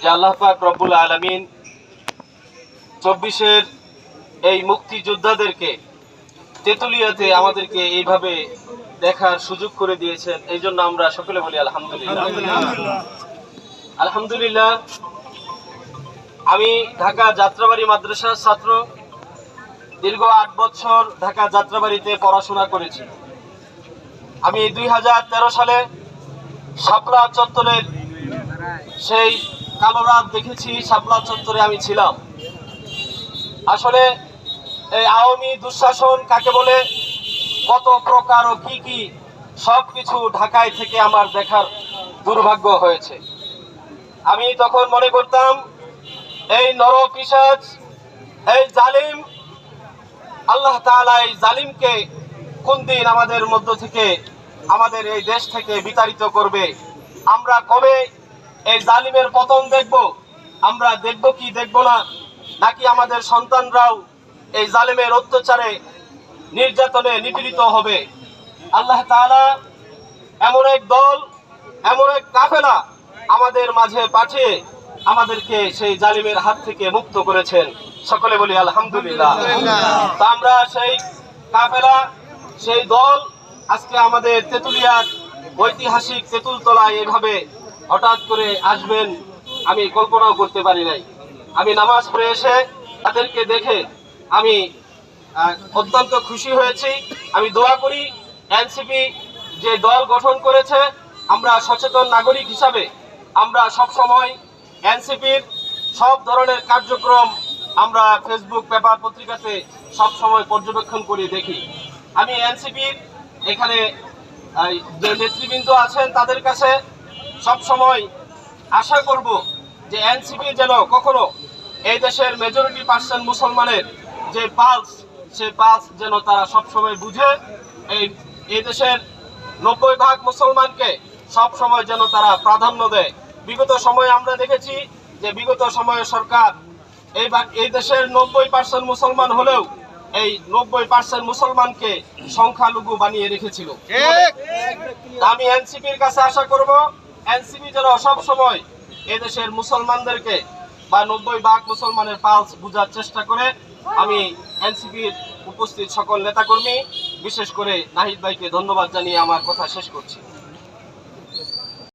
যে আল্লাহ পাক রব্বুল আলমিন চব্বিশের এই মুক্তিযোদ্ধাদেরকে তেতুলিয়াতে আমাদেরকে এইভাবে দেখার সুযোগ করে দিয়েছেন এই জন্য আমরা সকলে বলি আলহামদুলিল্লাহ। আলহামদুলিল্লাহ। আমি ঢাকা যাত্রাবাড়ি মাদ্রাসার ছাত্র। দীর্ঘ আট বছর ঢাকা যাত্রাবাড়িতে পড়াশোনা করেছি। আমি দুই হাজার তেরো সালে শাপলা চত্বরের সেই কালো রাত দেখেছি শাপলা চত্বরে আমি ছিলাম। আসলে এই আওয়ামী দুঃশাসন কাকে বলে, কত প্রকার ও কি কি সব কিছু ঢাকায় থেকে আমার দেখার দুর্ভাগ্য হয়েছে। আমি তখন মনে করতাম, এই নর পিসাজ এই জালিম, আল্লাহ তাআলা এই জালিমকে কোন দিন আমাদের মধ্য থেকে, আমাদের এই দেশ থেকে বিতাড়িত করবে? আমরা কবে এই জালিমের পতন দেখব। আমরা দেখব কি দেখব না নাকি আমাদের সন্তানরাও এই জালিমের অত্যাচারে নির্যাতনে নিপীড়িত হবে। আল্লাহ তাআলা এমন এক দল এমন এক কাফেলা আমাদের মাঝে পাঠিয়ে আমাদেরকে সেই জালিমের হাত থেকে মুক্ত করেছেন। সকলে বলি আলহামদুলিল্লাহ। তা আমরা সেই কাফেলা সেই দল আজকে আমাদের তেতুলিয়ার ঐতিহাসিক তেঁতুলতলায় এভাবে হঠাৎ করে আসবেন, আমি কল্পনাও করতে পারি নাই। আমি নামাজ পড়ে এসে তাদেরকে দেখে আমি অত্যন্ত খুশি হয়েছি। আমি দোয়া করি, এনসিপি যে দল গঠন করেছে, আমরা সচেতন নাগরিক হিসাবে আমরা সব সময় এনসিপির সব ধরনের কার্যক্রম আমরা ফেসবুক পেপার পত্রিকাতে সব সময় পর্যবেক্ষণ করি দেখি। আমি এনসিপির এখানে যে নেতৃবৃন্দ আছেন তাদের কাছে সব সময় আশা করব যে এনসিপি যেন কখনো এই দেশের মেজরিটি পার্সেন্ট মুসলমানের যে পালস সে পালস যেন তারা সবসময় বুঝে। এই এই দেশের নব্বই ভাগ মুসলমানকে সব সময় যেন তারা প্রাধান্য দেয়। বিগত সময়ে আমরা দেখেছি যে বিগত সময়ে সরকার এই এই দেশের নব্বই পার্সেন্ট মুসলমান হলেও এই নব্বই পার্সেন্ট মুসলমানকে সংখ্যালঘু বানিয়ে রেখেছিল। আমি এনসিপির কাছে আশা করব এনসিপি যারা সব সময় এদেশের মুসলমানদেরকে বা নব্বই ভাগ মুসলমানের পালস বোঝার চেষ্টা করে আমি এনসিপির উপস্থিত সকল নেতাকর্মী, বিশেষ করে নাহিদ ভাইকে ধন্যবাদ জানিয়ে আমার কথা শেষ করছি।